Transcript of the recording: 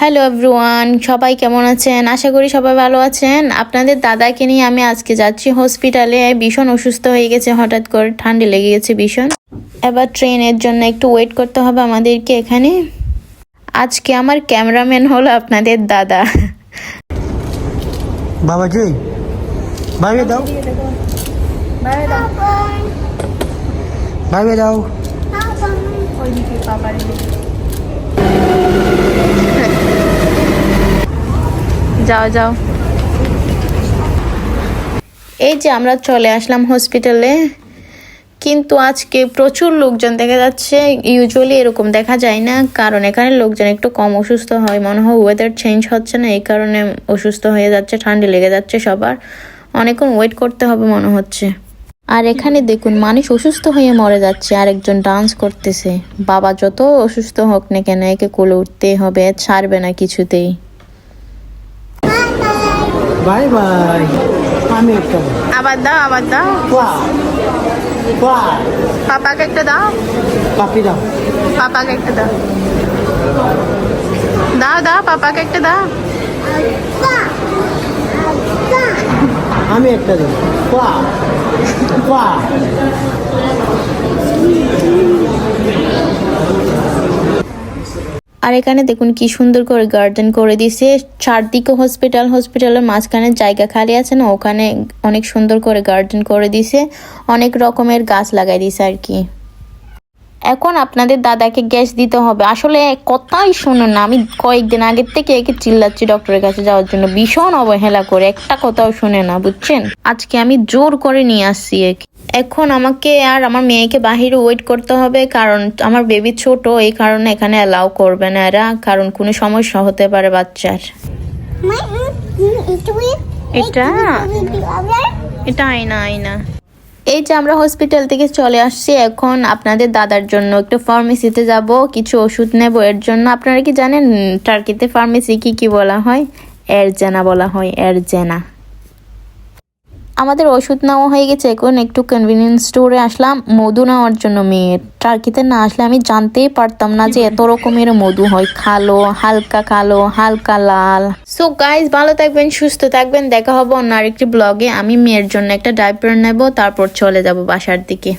Hello everyone সবাই কেমন আছেন? আশা করি সবাই ভালো আছেন। আপনাদের দাদাকে নিয়ে আমি আজকে যাচ্ছি হসপিটালে ভীষণ অসুস্থ হয়ে গেছে, হঠাৎ করে ঠান্ডা লেগে গেছে ভীষণ। এবার ট্রেনের জন্য একটু ওয়েট করতে হবে আমাদেরকে এখানে। আজকে আমার ক্যামেরাম্যান হলো আপনাদের দাদা। বাবাজি বাইরে দাও। বাইরে দাও। যাও যাও। এই যে আমরা চলে আসলাম হসপিটালে কিন্তু আজকে প্রচুর লোকজন দেখা যাচ্ছে। ইউজুয়ালি এরকম দেখা যায় না, কারণ এখানে লোকজন একটু কম অসুস্থ হয়। মনে হয় ওয়েদার চেঞ্জ হচ্ছে না, এই কারণে অসুস্থ হয়ে যাচ্ছে, ঠান্ডা লেগে যাচ্ছে সবার। অনেকক্ষণ ওয়েট করতে হবে মনে হচ্ছে। আর এখানে দেখুন, মানুষ অসুস্থ হয়ে মরে যাচ্ছে আর একজন ডান্স করতেছে। বাবা যত অসুস্থ হোক না কেন, একে কোলে উঠতে হবে, ছাড়বে না কিছুতেই। বাই বাই আমি একটা আবার দাও আবার দাও। পাপাকে একটা দাও। পাপি দাও। পাপাকে একটা দাও। দাও দাও পাপাকে একটা দাও। আমি একটা দেবো আর এখানে দেখুন কি সুন্দর করে গার্ডেন করে দিছে চারদিকে হসপিটাল হসপিটালের মাঝখানে জায়গা খালি আছে না, ওখানে অনেক সুন্দর করে গার্ডেন করে দিছে অনেক রকমের গাছ লাগাই দিছে আর কি। এখন আপনাদের দাদাকে গ্যাস দিতে হবে। আসলে কথাই শুনুন না। আমি কয়েকদিন আগের থেকে একে চিল্লাচ্ছি ডক্টরের কাছে যাওয়ার জন্য। ভীষণ অবহেলা করে, একটা কথাও শুনে না, বুঝছেন? আজকে আমি জোর করে নিয়ে আসছি একে। এখন আমাকে আর আমার মেয়েকে বাহিরে ওয়েট করতে হবে কারণ আমার বেবি ছোট এই কারণে এখানে অ্যালাউ করবে না এরা কারণ কোনো সমস্যা হতে পারে বাচ্চার। এটা? এটা আয়না আয়না। এই যে আমরা হসপিটাল থেকে চলে আসছি এখন আপনাদের দাদার জন্য একটু ফার্মেসিতে যাব কিছু ওষুধ নেব এর জন্য আপনারা কি জানেন টার্কিতে ফার্মেসি কি কি বলা হয়? এর জেনা বলা হয় এরজেনা আমাদের ওষুধ নেওয়া হয়ে গেছে, এখন একটু কনভিনিয়েন্স স্টোরে আসলাম, মধু নেওয়ার জন্য মেয়ের টার্কিতে না আসলে আমি জানতেই পারতাম না যে এত রকমের মধু হয়, কালো, হালকা কালো, হালকা লাল। সো গাইজ ভালো থাকবেন, সুস্থ থাকবেন, দেখা হবে অন্য আরেকটি ব্লগে আমি মেয়ের জন্য একটা ডাইপার নেব, তারপর চলে যাব বাসার দিকে।